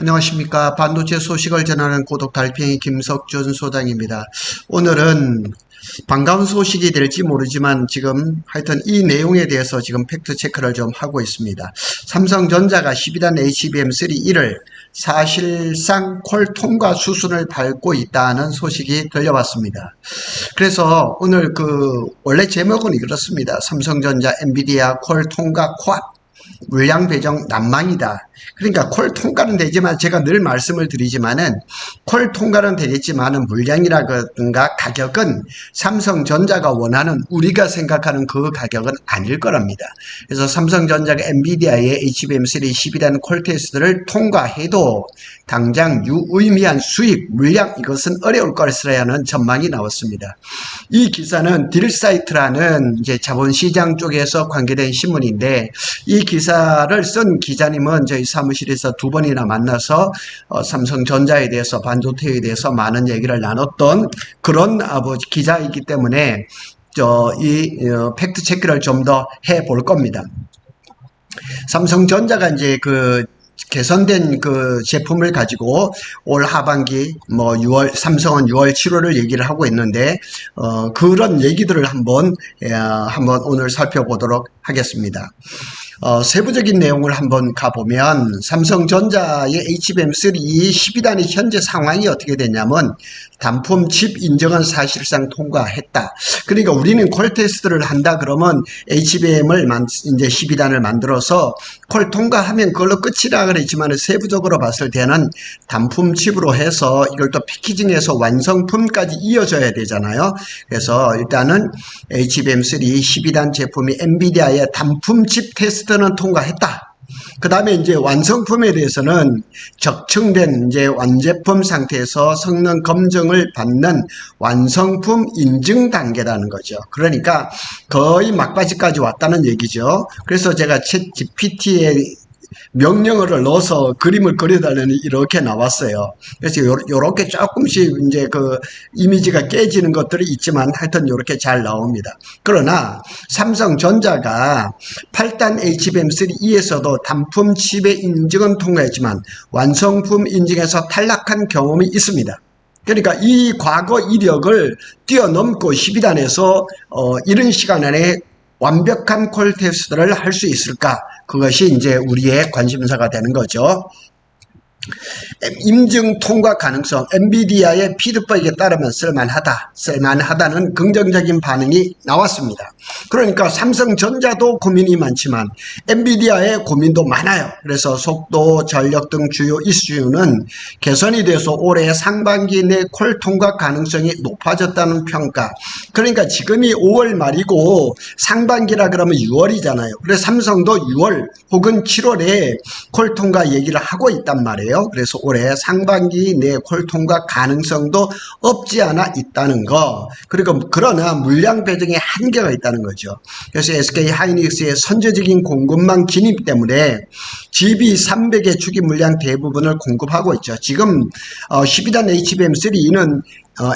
안녕하십니까. 반도체 소식을 전하는 고독 달팽이 김석준 소장입니다. 오늘은 반가운 소식이 될지 모르지만 지금 하여튼 이 내용에 대해서 지금 팩트 체크를 좀 하고 있습니다. 삼성전자가 12단 HBM3E를 사실상 콜 통과 수순을 밟고 있다는 소식이 들려왔습니다. 그래서 오늘 그 원래 제목은 이렇습니다. 삼성전자 엔비디아 콜 통과 코앞 물량 배정 난망이다. 그러니까 콜 통과는 되지만 제가 늘 말씀을 드리지만은 콜 통과는 되겠지만은 물량이라든가 가격은 삼성전자가 원하는 우리가 생각하는 그 가격은 아닐 거랍니다. 그래서 삼성전자가 엔비디아의 HBM3 12단 콜 테스트를 통과해도 당장 유의미한 수익, 물량 이것은 어려울 것이라는 전망이 나왔습니다. 이 기사는 딜사이트라는 이제 자본시장 쪽에서 관계된 신문인데 이 기사를 쓴 기자님은 저희 사무실에서 두 번이나 만나서 어, 삼성전자에 대해서 반도체에 대해서 많은 얘기를 나눴던 그런 아버지 기자이기 때문에 저이 어, 팩트 체크를 좀 더 해 볼 겁니다. 삼성전자가 이제 그 개선된 그 제품을 가지고 올 하반기 뭐 6월 삼성은 6월 7월을 얘기를 하고 있는데 어 그런 얘기들을 한번 예, 한번 오늘 살펴보도록 하겠습니다. 어, 세부적인 내용을 한번 가보면 삼성전자의 HBM3 12단의 현재 상황이 어떻게 되냐면 단품 칩 인정은 사실상 통과했다. 그러니까 우리는 콜 테스트를 한다 그러면 HBM을 만, 이제 12단을 만들어서 콜 통과하면 그걸로 끝이라 그랬지만 세부적으로 봤을 때는 단품 칩으로 해서 이걸 또 패키징해서 완성품까지 이어져야 되잖아요. 그래서 일단은 HBM3 12단 제품이 엔비디아의 단품 칩 테스트는 통과했다. 그 다음에 이제 완성품에 대해서는 적층된 이제 완제품 상태에서 성능 검증을 받는 완성품 인증 단계라는 거죠. 그러니까 거의 막바지까지 왔다는 얘기죠. 그래서 제가 챗 GPT에 명령어를 넣어서 그림을 그려달라니 이렇게 나왔어요. 그래서 요, 요렇게 조금씩 이제 그 이미지가 깨지는 것들이 있지만 하여튼 요렇게 잘 나옵니다. 그러나 삼성전자가 8단 HBM3E에서도 단품 칩의 인증은 통과했지만 완성품 인증에서 탈락한 경험이 있습니다. 그러니까 이 과거 이력을 뛰어넘고 12단에서 어, 이런 시간 안에 완벽한 콜 테스트를 할 수 있을까? 그것이 이제 우리의 관심사가 되는 거죠. 임증 통과 가능성, 엔비디아의 피드백에 따르면 쓸만하다, 쓸만하다는 긍정적인 반응이 나왔습니다. 그러니까 삼성전자도 고민이 많지만 엔비디아의 고민도 많아요. 그래서 속도, 전력 등 주요 이슈는 개선이 돼서 올해 상반기 내 콜 통과 가능성이 높아졌다는 평가. 그러니까 지금이 5월 말이고 상반기라 그러면 6월이잖아요. 그래서 삼성도 6월 혹은 7월에 콜 통과 얘기를 하고 있단 말이에요. 그래서 올해 상반기 내 콜 통과 가능성도 없지 않아 있다는 거. 그리고 그러나 물량 배정에 한계가 있다는 거죠. 그래서 SK 하이닉스의 선제적인 공급망 진입 때문에 GB300의 주기 물량 대부분을 공급하고 있죠. 지금 12단 HBM3는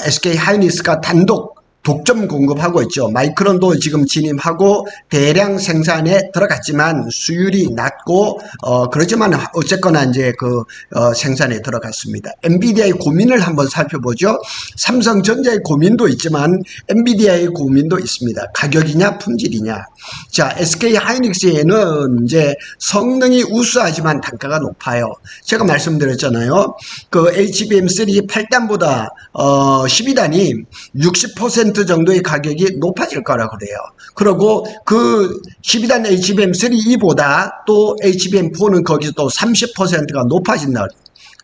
SK 하이닉스가 단독 독점 공급하고 있죠. 마이크론도 지금 진입하고 대량 생산에 들어갔지만 수율이 낮고 어 그렇지만 어쨌거나 이제 그 어, 생산에 들어갔습니다. 엔비디아의 고민을 한번 살펴보죠. 삼성전자의 고민도 있지만 엔비디아의 고민도 있습니다. 가격이냐 품질이냐. 자, SK 하이닉스에는 이제 성능이 우수하지만 단가가 높아요. 제가 말씀드렸잖아요. 그 HBM3 8단보다 어 12단이 60% 10% 정도의 가격이 높아질 거라 그래요. 그리고 그 12단 HBM3E보다 또 HBM4는 거기서 또 30%가 높아진다.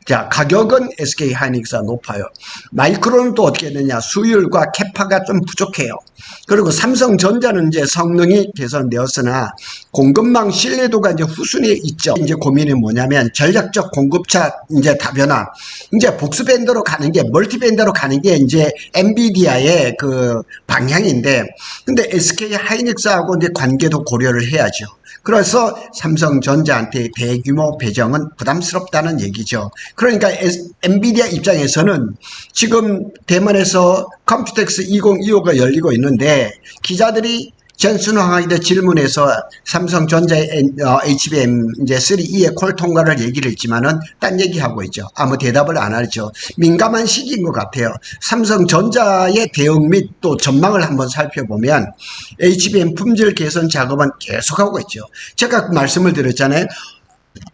자, 가격은 SK 하이닉스가 높아요. 마이크론은 또 어떻게 되냐? 수율과 캐파가 좀 부족해요. 그리고 삼성전자는 이제 성능이 개선되었으나 공급망 신뢰도가 이제 후순위에 있죠. 이제 고민이 뭐냐면 전략적 공급차 이제 다변화. 이제 복수 밴더로 가는 게 멀티 밴더로 가는 게 이제 엔비디아의 그 방향인데 근데 SK 하이닉스하고 이제 관계도 고려를 해야죠. 그래서 삼성전자한테 대규모 배정은 부담스럽다는 얘기죠. 그러니까 엔비디아 입장에서는 지금 대만에서 컴퓨텍스 2025가 열리고 있는데 기자들이 jen슨 황하이드 질문에서 삼성전자의 N- 어, HBM 이제 3E의 콜 통과를 얘기를 했지만은 딴 얘기하고 있죠. 아무 대답을 안 하죠. 민감한 시기인 것 같아요. 삼성전자의 대응 및 또 전망을 한번 살펴보면 HBM 품질 개선 작업은 계속하고 있죠. 제가 말씀을 드렸잖아요.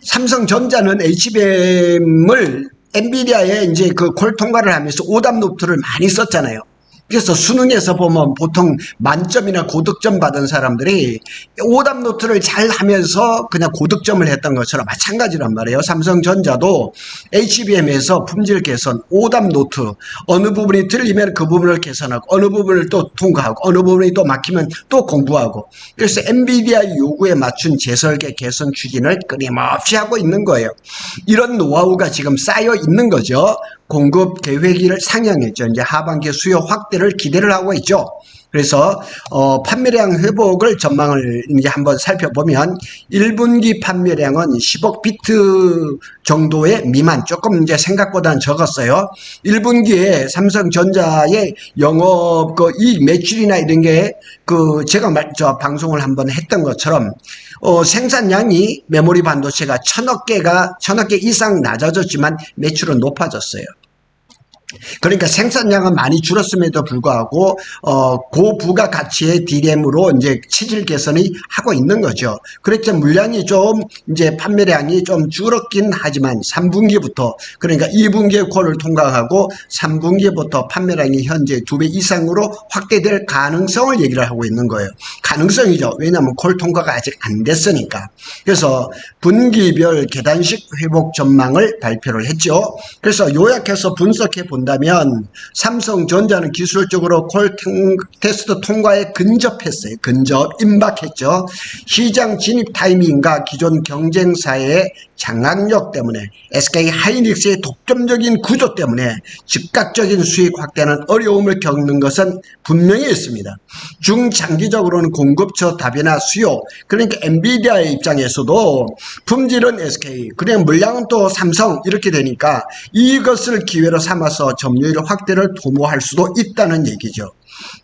삼성전자는 HBM을 엔비디아에 이제 그 콜 통과를 하면서 오답 노트를 많이 썼잖아요. 그래서 수능에서 보면 보통 만점이나 고득점 받은 사람들이 오답 노트를 잘 하면서 그냥 고득점을 했던 것처럼 마찬가지란 말이에요. 삼성전자도 HBM에서 품질 개선, 오답 노트, 어느 부분이 틀리면 그 부분을 개선하고, 어느 부분을 또 통과하고, 어느 부분이 또 막히면 또 공부하고. 그래서 엔비디아 요구에 맞춘 재설계 개선 추진을 끊임없이 하고 있는 거예요. 이런 노하우가 지금 쌓여 있는 거죠. 공급 계획을 상향했죠. 이제 하반기 수요 확대를 기대를 하고 있죠. 그래서 어, 판매량 회복을 전망을 이제 한번 살펴보면 1분기 판매량은 10억 비트 정도의 미만 조금 이제 생각보다는 적었어요. 1분기에 삼성전자의 영업 그 이 매출이나 이런 게 그 제가 말, 저 방송을 한번 했던 것처럼 어, 생산량이 메모리 반도체가 천억 개가 천억 개 이상 낮아졌지만 매출은 높아졌어요. 그러니까 생산량은 많이 줄었음에도 불구하고 어 고부가 가치의 DRAM으로 이제 체질 개선이 하고 있는 거죠. 그렇죠. 물량이 좀 이제 판매량이 좀 줄었긴 하지만 3분기부터 그러니까 2분기에 콜을 통과하고 3분기부터 판매량이 현재 두 배 이상으로 확대될 가능성을 얘기를 하고 있는 거예요. 가능성이죠. 왜냐하면 콜 통과가 아직 안 됐으니까. 그래서 분기별 계단식 회복 전망을 발표를 했죠. 그래서 요약해서 분석해 본다면 삼성전자는 기술적으로 콜 팅- 테스트 통과에 근접했어요. 근접, 임박했죠. 시장 진입 타이밍과 기존 경쟁사의 장악력 때문에 SK 하이닉스의 독점적인 구조 때문에 즉각적인 수익 확대는 어려움을 겪는 것은 분명히 있습니다. 중장기적으로는 공급처 답이나 수요, 그러니까 엔비디아의 입장에서도 품질은 SK, 그냥 물량은 또 삼성 이렇게 되니까 이것을 기회로 삼아서 점유율 확대를 도모할 수도 있다는 얘기죠.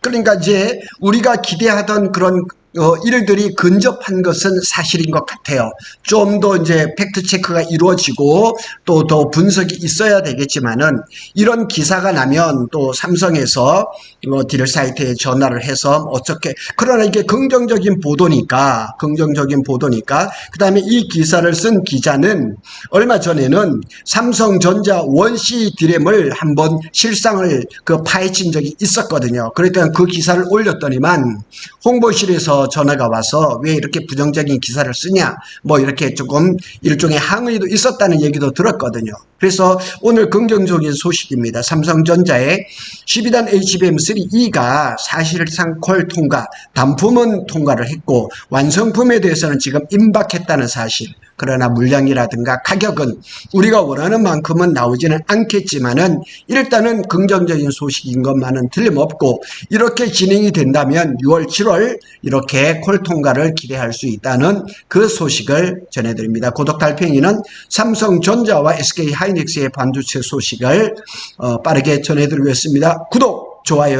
그러니까 이제 우리가 기대하던 그런 어, 일들이 근접한 것은 사실인 것 같아요. 좀 더 이제 팩트 체크가 이루어지고 또 더 분석이 있어야 되겠지만은 이런 기사가 나면 또 삼성에서 뭐딜 사이트에 전화를 해서 어떻게 그러나 이게 긍정적인 보도니까 긍정적인 보도니까 그다음에 이 기사를 쓴 기자는 얼마 전에는 삼성전자 원시 디램을 한번 실상을 그 파헤친 적이 있었거든요. 그러니까 그 기사를 올렸더니만 홍보실에서 전화가 와서 왜 이렇게 부정적인 기사를 쓰냐 뭐 이렇게 조금 일종의 항의도 있었다는 얘기도 들었거든요. 그래서 오늘 긍정적인 소식입니다. 삼성전자의 12단 HBM3E가 사실상 콜 통과, 단품은 통과를 했고 완성품에 대해서는 지금 임박했다는 사실. 그러나 물량이라든가 가격은 우리가 원하는 만큼은 나오지는 않겠지만은 일단은 긍정적인 소식인 것만은 틀림없고 이렇게 진행이 된다면 6월, 7월 이렇게 콜 통과를 기대할 수 있다는 그 소식을 전해드립니다. 고독 달팽이는 삼성전자와 SK 하이닉스의 반도체 소식을 어, 빠르게 전해드리겠습니다. 구독, 좋아요.